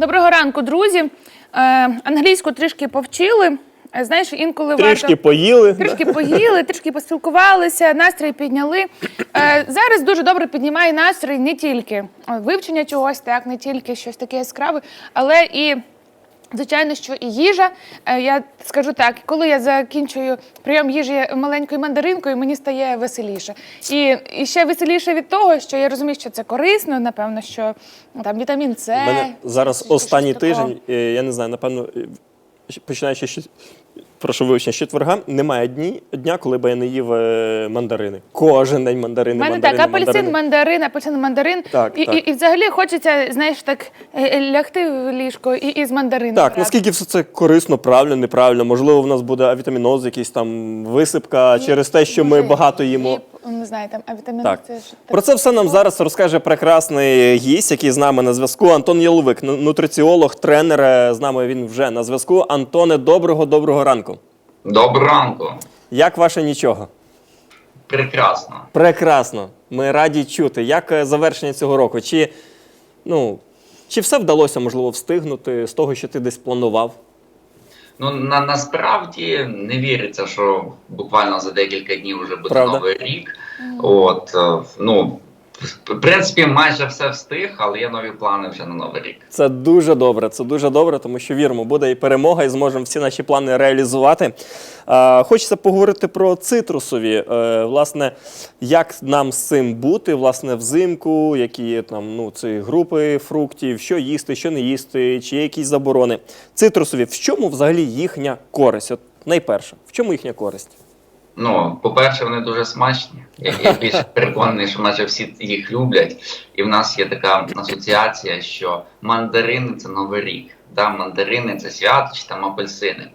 Доброго ранку, друзі. Е, англійську трішки повчили. Е, Знаєш, інколи Трішки варто... поїли. Трішки поїли, трішки поспілкувалися, настрій підняли. Е, зараз дуже добре піднімає настрій не тільки е, вивчення чогось, так, не тільки щось таке яскраве, але і. Звичайно, що і їжа. Е, Я скажу так, коли я закінчую прийом їжі маленькою мандаринкою, мені стає веселіше. І, і ще веселіше від того, що я розумію, що це корисно, напевно, що ну, там вітамін С. У мене зараз останній тиждень, е, я не знаю, напевно, е, починаючи прошу вибачення, з четверга, немає дні, дня, коли би я не їв е, мандарини. Кожен день мандарини. У мене мандарини, так, апельсин, мандарини. мандарин, апельсин, мандарин. Так, і, так. І, і взагалі хочеться, знаєш, так е, е, лягти в ліжко і, і з мандарину. Так, брати. наскільки все це корисно, правильно, неправильно. Можливо, в нас буде авітаміноз, якийсь там висипка через те, що ми Може, багато їмо. хліб, Не знаю, там авітамін Так. це ж Про це все нам зараз розкаже прекрасний гість, який з нами на зв'язку. Антон Яловик, ну- нутриціолог, тренер. е, З нами він вже на зв'язку. Антоне, доброго, доброго ранку. Доброго ранку. Як ваше нічого? Прекрасно. Прекрасно. Ми раді чути. Як е, завершення цього року? Чи, ну, чи все вдалося, можливо, встигнути з того, що ти десь планував? Ну на, насправді не віриться, що буквально за декілька днів вже буде Правда. новий рік. От е, ну в принципі, майже все встиг, але є нові плани вже на новий рік. Це дуже добре. Це дуже добре, тому що віримо, буде і перемога, і зможемо всі наші плани реалізувати. Е, хочеться поговорити про цитрусові. Е, власне, як нам з цим бути, власне, взимку, які є там ну, ці групи фруктів, що їсти, що не їсти, чи є якісь заборони. Цитрусові, в чому взагалі їхня користь? От найперше, в чому їхня користь? Ну, по-перше, вони дуже смачні. Я, я більш переконаний, що майже всі їх люблять. І в нас є така асоціація, що мандарини це новий рік. Да? Мандарини це свято чи там апельсини.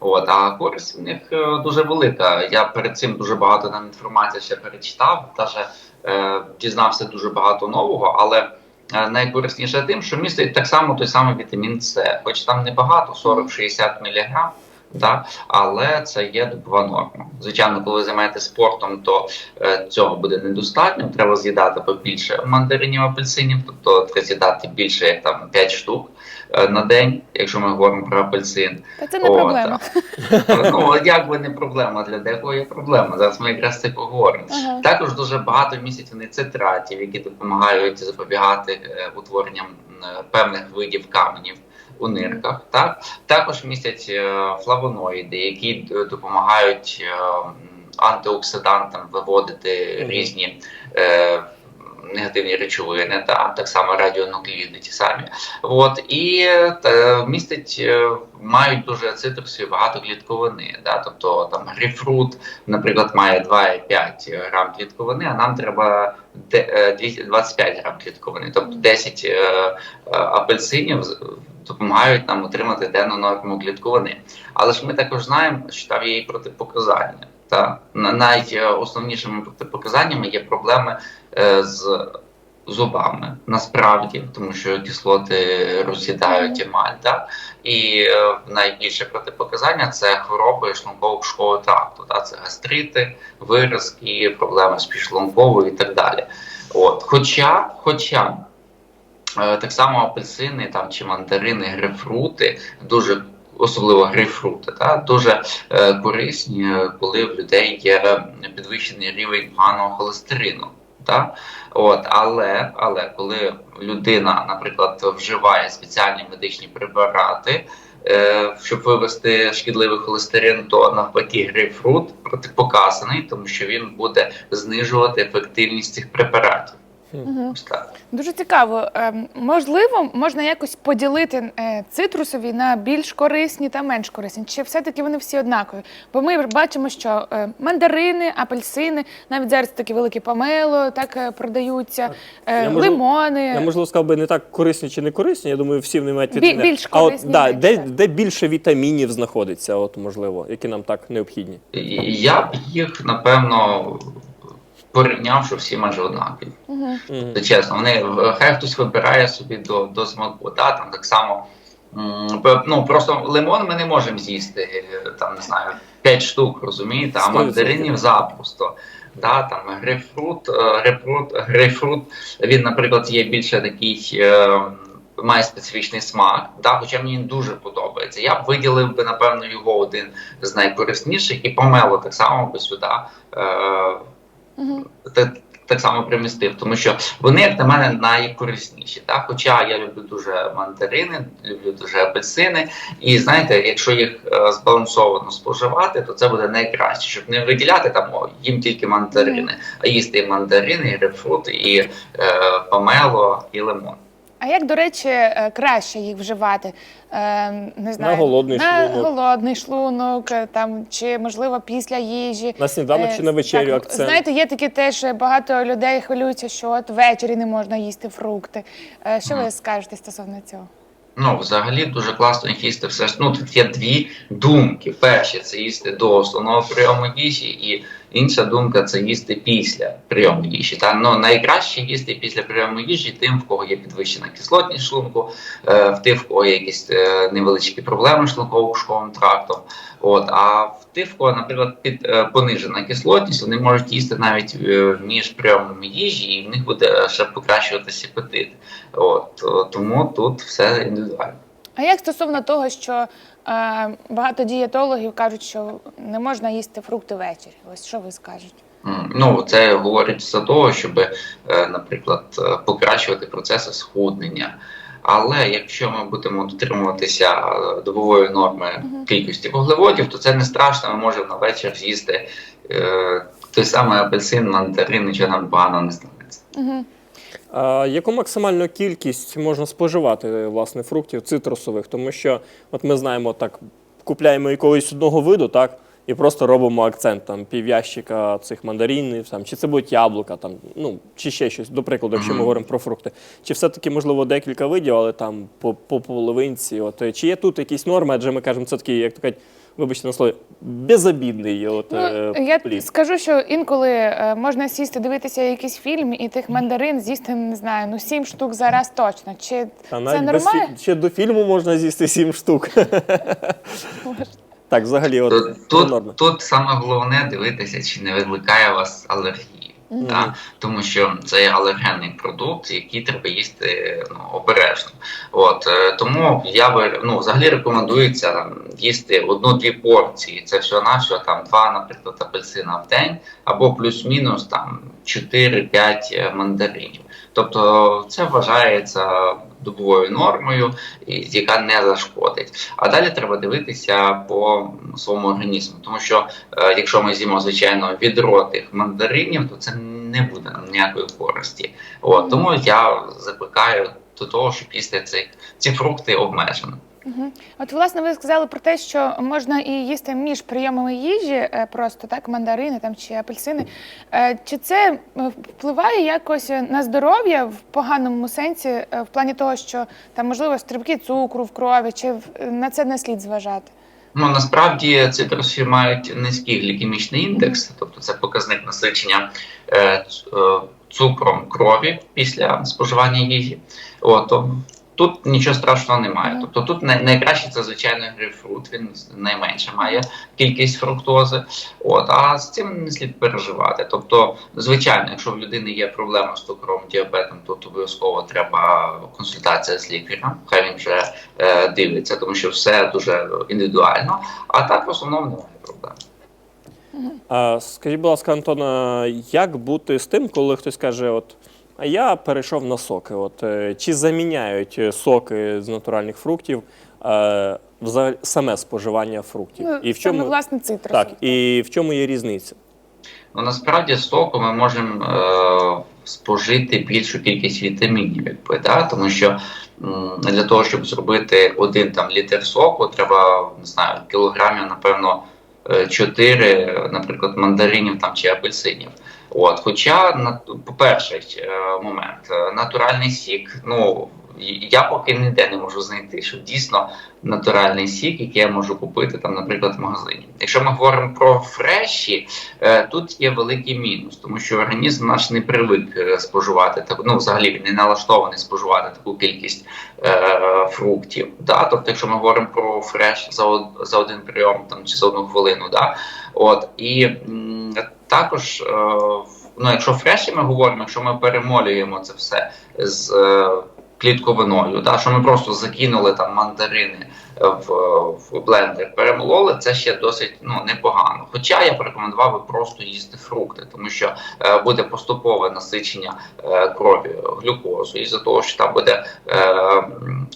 От, а користь в них е, дуже велика. Я перед цим дуже багато там інформації ще перечитав, навіть е, дізнався дуже багато нового, але е, найкорисніше тим, що містить так само той самий вітамін С, хоч там небагато, 40-60 мг. Да? Але це є добова норма. Звичайно, коли ви займаєтесь спортом, то е, цього буде недостатньо. Треба з'їдати побільше мандаринів, апельсинів, тобто треба з'їдати більше як там 5 штук е, на день, якщо ми говоримо про апельсин. Та це не От, проблема. Ну як би не проблема для декого є проблема. Зараз ми якраз це поговоримо. Ага. Також дуже багато містять вони цитратів, які допомагають запобігати е, утворенням е, певних видів каменів у нирках. Так також містять е, флавоноїди, які допомагають е, антиоксидантам виводити різні. Е, Негативні речовини, та так само радіонуклеїди ті самі. От і е, та, містять, е, мають дуже цитрусові багато клітковини. Да? Тобто там грейпфрут, наприклад, має 2,5 грам клітковини, а нам треба де- е, 225 грам клітковини. Тобто 10 е, е, апельсинів допомагають нам отримати денну норму клітковини. Але ж ми також знаємо, що там є і протипоказання. Та На- найосновнішими протипоказаннями є проблеми е, з зубами насправді, тому що кислоти роз'їдають емаль. Так? І е, найбільше протипоказання це хвороби шлунково-кишкового тракту. Так? Це гастрити, виразки, проблеми з підшлунковою і так далі. От. Хоча, хоча так само апельсини там, чи мандарини, грейпфрути дуже. Особливо грейпфрути, та дуже е, корисні, е, коли в людей є підвищений рівень поганого холестерину. Та? От, але, але коли людина, наприклад, вживає спеціальні медичні препарати, е, щоб вивести шкідливий холестерин, то навпаки грейпфрут протипоказаний, тому що він буде знижувати ефективність цих препаратів. Дуже цікаво. Ем, Можливо, можна якось поділити е, цитрусові на більш корисні та менш корисні. Чи все-таки вони всі однакові? Бо ми бачимо, що е, мандарини, апельсини, навіть зараз такі великі помело так е, продаються, е, Я лимони. Я можливо сказав би не так корисні чи не корисні. Я думаю, всі вони мають вітаміни. більш а от да, де, де більше вітамінів знаходиться, от можливо, які нам так необхідні. Я б їх напевно порівняв, що всі майже однакові. Мгм. Це чесно, вони хай хтось вибирає собі до, до смаку. Та, там так само. Ну просто лимон ми не можемо з'їсти, е, там не знаю, 5 штук, розумієте, а мандаринів запросто. Да, там грейпфрут, е, грейпфрут, грейпфрут, він, наприклад, є більше такий е, має специфічний смак, да, хоча мені він дуже подобається. Я б виділив би, напевно, його один з найкорисніших, і помело так само би сюди. Е, так, так само примістив, тому що вони, як на мене, найкорисніші. Так? Хоча я люблю дуже мандарини, люблю дуже апельсини, і знаєте, якщо їх е, збалансовано споживати, то це буде найкраще, щоб не виділяти там о, їм тільки мандарини, а їсти і мандарини, і репфрут, і е, помело, і лимон. А як, до речі, е, краще їх вживати? Е, Не знаю, голодний на шлунок. голодний шлунок, е, там, чи, можливо, після їжі. На сніданок чи на вечерю так, акцент? Знаєте, є такі теж багато людей хвилюються, що от ввечері не можна їсти фрукти. Що ви скажете стосовно цього? Ну, взагалі дуже класно їх їсти все ж. Ну, тут є дві думки. Перше це їсти до основного прийому їжі, і інша думка це їсти після прийому їжі. Та ну найкраще їсти після прийому їжі тим, в кого є підвищена кислотність шлунку, е, в тих, в кого є якісь е, невеличкі проблеми шлунково-кишковим трактом. От, а в тих, в кого, наприклад, під е, понижена кислотність, вони можуть їсти навіть е, між прийомами їжі, і в них буде ще покращуватися апетит. От е, тому тут все індивідуально. А як стосовно того, що е, багато дієтологів кажуть, що не можна їсти фрукти ввечері? Ось що ви скажете? Ну, це говорить за того, щоб, е, наприклад, е, покращувати процеси схуднення. Але якщо ми будемо дотримуватися е, добової норми кількості вуглеводів, то це не страшно. Ми можемо на вечір з'їсти е, той самий апельсин, мандарин, нічого нам погано не станеться. А яку максимальну кількість можна споживати власне фруктів цитрусових? Тому що от ми знаємо, так купляємо якогось одного виду, так, і просто робимо акцент там пів'ящика цих мандаринів, там, чи це будуть яблука, там, ну, чи ще щось, до прикладу, якщо ми говоримо про фрукти. Чи все-таки, можливо, декілька видів, але там по, по половинці. От, чи є тут якісь норми, адже ми кажемо, це такий, як то кажуть, вибачте на слові, безобідний от, е, Ну, я плід. скажу, що інколи е, можна сісти, дивитися якийсь фільм і тих мандарин з'їсти, не знаю, ну сім штук зараз точно. Чи Та це без нормально? фі- ще до фільму можна з'їсти сім штук. Так, взагалі, от Тут, тут, саме головне дивитися, чи не викликає вас алергії. Мгм. Да? Тому що це є алергенний продукт, який треба їсти ну, обережно. От, е, тому я би ну, взагалі рекомендується їсти одну-дві порції. Це всього нашого там два, наприклад, апельсина в день, або плюс-мінус там 4-5 е, мандаринів. Тобто це вважається добовою нормою, яка не зашкодить. А далі треба дивитися по своєму організму, тому що е, якщо ми з'їмо звичайно відро тих мандаринів, то це не буде нам ніякої користі. От тому я закликаю до того, щоб їсти ці, ці фрукти обмежено. Мгм. От, власне, ви сказали про те, що можна і їсти між прийомами їжі, е, просто так, мандарини там чи апельсини. Е, Чи це е, впливає якось на здоров'я в поганому сенсі, в плані того, що там можливо стрибки цукру в крові, чи на це не слід зважати? Ну насправді цитрусові мають низький глікемічний індекс, тобто це показник насичення цукром крові після споживання їжі. От, тут нічого страшного немає. Тобто тут найкраще це звичайно грейпфрут, він найменше має кількість фруктози. От, а з цим не слід переживати. Тобто, звичайно, якщо в людини є проблема з цукровим діабетом, тут обов'язково треба консультація з лікарем. Хай він вже е, дивиться, тому що все дуже індивідуально. А так в основному немає проблем. А, скажіть, будь ласка, Антона, як бути з тим, коли хтось каже, от я перейшов на соки? От е, чи заміняють е, соки з натуральних фруктів е, взагалі саме споживання фруктів? Ну, і в саме, чому власне цитрусові. так, і в чому є різниця? Ну насправді з соку ми можемо е, спожити більшу кількість вітамінів, якби да? тому що м, для того, щоб зробити один там літр соку, треба не знаю, кілограмів, напевно, 4, наприклад, мандаринів там чи апельсинів. От, хоча, на- по-перше, е, момент, е, натуральний сік, ну я поки ніде не можу знайти, що дійсно натуральний сік, який я можу купити там, наприклад, в магазині. Якщо ми говоримо про фреші, е, тут є великий мінус, тому що організм наш не привик споживати ну взагалі він не налаштований споживати таку кількість е, фруктів. Да? Тобто, якщо ми говоримо про фреш за, за один прийом там, чи за одну хвилину, да? От, і також, е, ну, якщо фреші ми говоримо, якщо ми перемолюємо це все з е, клітковиною, да, що ми просто закинули там мандарини в, в блендер, перемололи, це ще досить ну, непогано. Хоча я б рекомендував би просто їсти фрукти, тому що е, буде поступове насичення е, крові глюкозою, із-за того, що там буде е,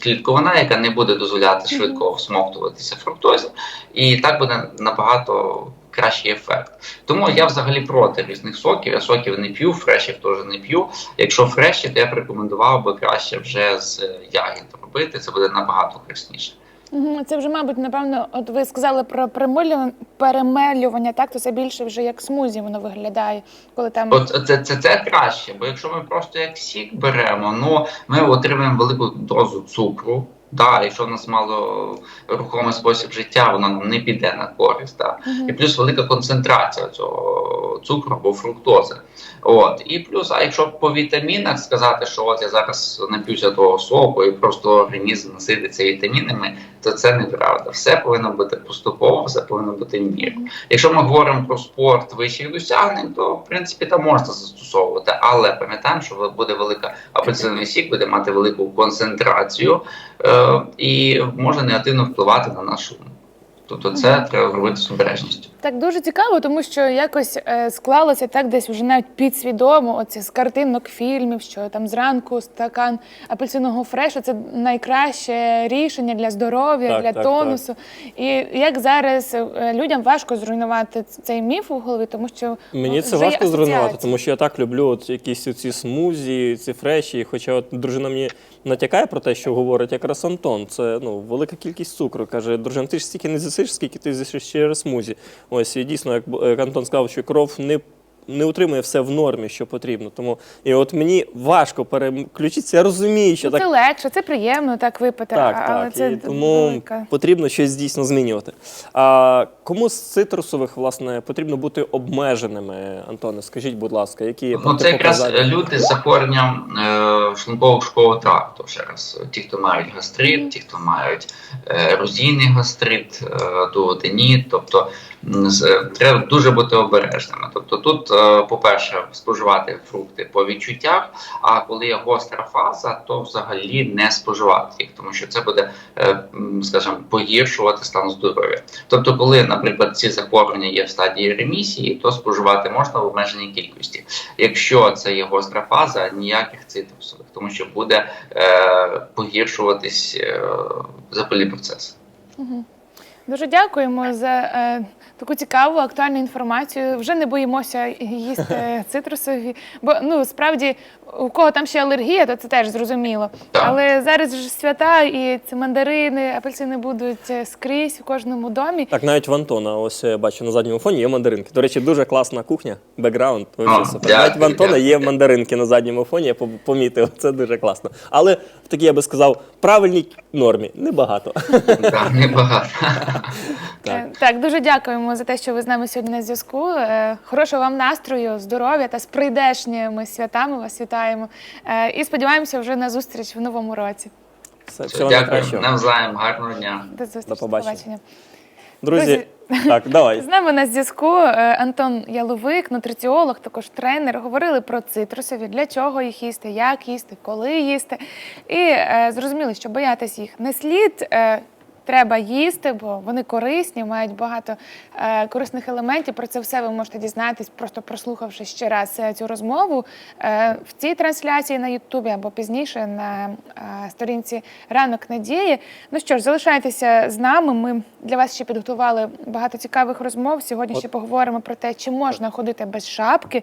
клітковина, яка не буде дозволяти швидко всмоктуватися фруктозі, і так буде набагато кращий ефект. Тому я взагалі проти різних соків. Я соків не п'ю, фрешів теж не п'ю. Якщо фреші, то я б рекомендував би краще вже з е, ягід робити. Це буде набагато корисніше. Це вже, мабуть, напевно, от ви сказали про перемелювання, так, то це більше вже як смузі воно виглядає, коли там От це, це, це краще, бо якщо ми просто як сік беремо, ну ми отримаємо велику дозу цукру. Да, якщо в нас мало рухомий спосіб життя, воно нам не піде на користь. Да. І плюс велика концентрація цього цукру або фруктози. От. І плюс, а якщо по вітамінах сказати, що от я зараз нап'юся того соку і просто організм насититься вітамінами, то це неправда. Все повинно бути поступово, все повинно бути в міру. Якщо ми говоримо про спорт вищих досягнень, то в принципі там можна застосовувати, але пам'ятаємо, що буде велика апельсиновий сік, буде мати велику концентрацію е, і може негативно впливати на наш ум. Тобто це треба робити з обережністю. Так дуже цікаво, тому що якось е, склалося так десь вже навіть підсвідомо, оце з картинок фільмів, що там зранку стакан апельсинового фрешу це найкраще рішення для здоров'я, Так, для так, тонусу. І як зараз е, людям важко зруйнувати цей міф у голові, тому що Мені ну, це вже важко зруйнувати, тому що я так люблю от якісь ці смузі, ці фреші. Хоча от дружина мені натякає про те, що говорить якраз Антон. Це ну велика кількість цукру. Каже, дружина, ти ж стільки не з'їсиш, скільки ти з'їсиш через смузі. Ось і дійсно, як, Антон сказав, що кров не. Не утримує все в нормі, що потрібно. Тому і от мені важко переключитися. Я розумію, що Ну, так це легше, це приємно так випити, так, але так. це і тому велика. потрібно щось дійсно змінювати. А кому з цитрусових власне потрібно бути обмеженими, Антоне? Скажіть, будь ласка, які Ну, це якраз протипоказання? люди з захворюванням е, шлунково-шкового тракту. Ще раз, ті, хто мають гастрит, ті, хто мають е, ерозійний гастрит, е, дуоденіт, тобто треба дуже бути обережними. Тобто, тут, е, по-перше, споживати фрукти по відчуттях. А коли є гостра фаза, то взагалі не споживати їх, тому що це буде, е, скажімо, погіршувати стан здоров'я. Тобто, коли, наприклад, ці захворювання є в стадії ремісії, то споживати можна в обмеженій кількості. Якщо це є гостра фаза, ніяких цитрусових, тому що буде е, погіршуватись запальний процес. Дуже дякуємо за таку цікаву актуальну інформацію. Вже не боїмося їсти цитрусові, бо ну справді у кого там ще алергія, то це теж зрозуміло. Але зараз ж свята, і ці мандарини, апельсини будуть е, скрізь у кожному домі. Так, навіть в Антона, ось я бачу на задньому фоні є мандаринки. До речі, дуже класна кухня, бекграунд. О, супер. дякую, навіть в Антона є дякую. мандаринки на задньому фоні, я помітив. Це дуже класно. Але в такій, я би сказав, правильній нормі небагато. Так, небагато. Так. Е, Так, дуже дякуємо за те, що ви з нами сьогодні на зв'язку. Е, Хорошого вам настрою, здоров'я та з прийдешніми святами вас вітаємо. Е, І сподіваємося вже на зустріч в новому році. Все, всього Дякую. Навзаєм, гарного дня. До зустрічі. До побачення. побачення. Друзі, так, давай. З нами на зв'язку е, Антон Яловик, нутриціолог, також тренер. Говорили про цитрусові, для чого їх їсти, як їсти, коли їсти. І е, зрозуміли, що боятись їх не слід. Е, Треба їсти, бо вони корисні, мають багато е, корисних елементів. Про це все ви можете дізнатись, просто прослухавши ще раз е, цю розмову е, в цій трансляції на Ютубі або пізніше на е, сторінці Ранок Надії. Ну що ж, залишайтеся з нами. Ми для вас ще підготували багато цікавих розмов. Сьогодні От. ще поговоримо про те, чи можна ходити без шапки,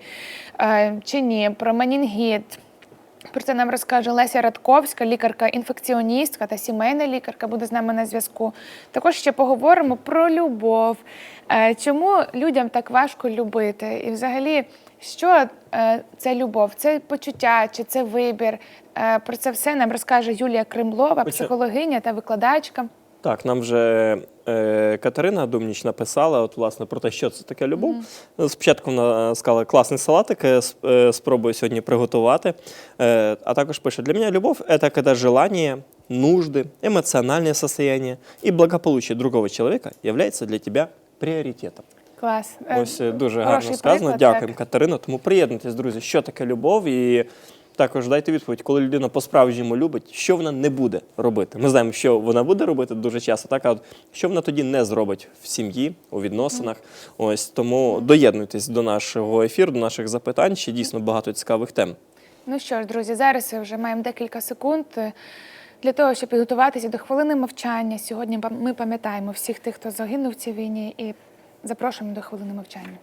е, чи ні, про менінгіт. Про це нам розкаже Леся Радковська, лікарка-інфекціоністка та сімейна лікарка буде з нами на зв'язку. Також ще поговоримо про любов. Е, Чому людям так важко любити? І взагалі, що е, це любов? Це почуття чи це вибір? Е, Про це все нам розкаже Юлія Кремлова, психологиня та викладачка. Так, нам вже Катерина Думніч написала от, власне, про те, що це таке любов. Спочатку вона сказала, класний салатик, е, сп- е, спробую сьогодні приготувати. Е, а також пише, для меня любовь – это когда желание, нужды, эмоциональное состояние и благополучие другого человека является для тебя приоритетом. Клас. Е, Ось е, дуже хороший гарно сказано. приклад, Дякуємо, так. Катерина. Тому приєднуйтесь, друзі, що таке любов і також дайте відповідь, коли людина по-справжньому любить, що вона не буде робити. Ми знаємо, що вона буде робити дуже часто, так а от що вона тоді не зробить в сім'ї, у відносинах. Ось тому доєднуйтесь до нашого ефіру, до наших запитань. Ще дійсно багато цікавих тем. Ну що ж, друзі, зараз вже маємо декілька секунд е, для того, щоб підготуватися до хвилини мовчання. Сьогодні ми пам'ятаємо всіх тих, хто загинув в цій війні, і запрошуємо до хвилини мовчання.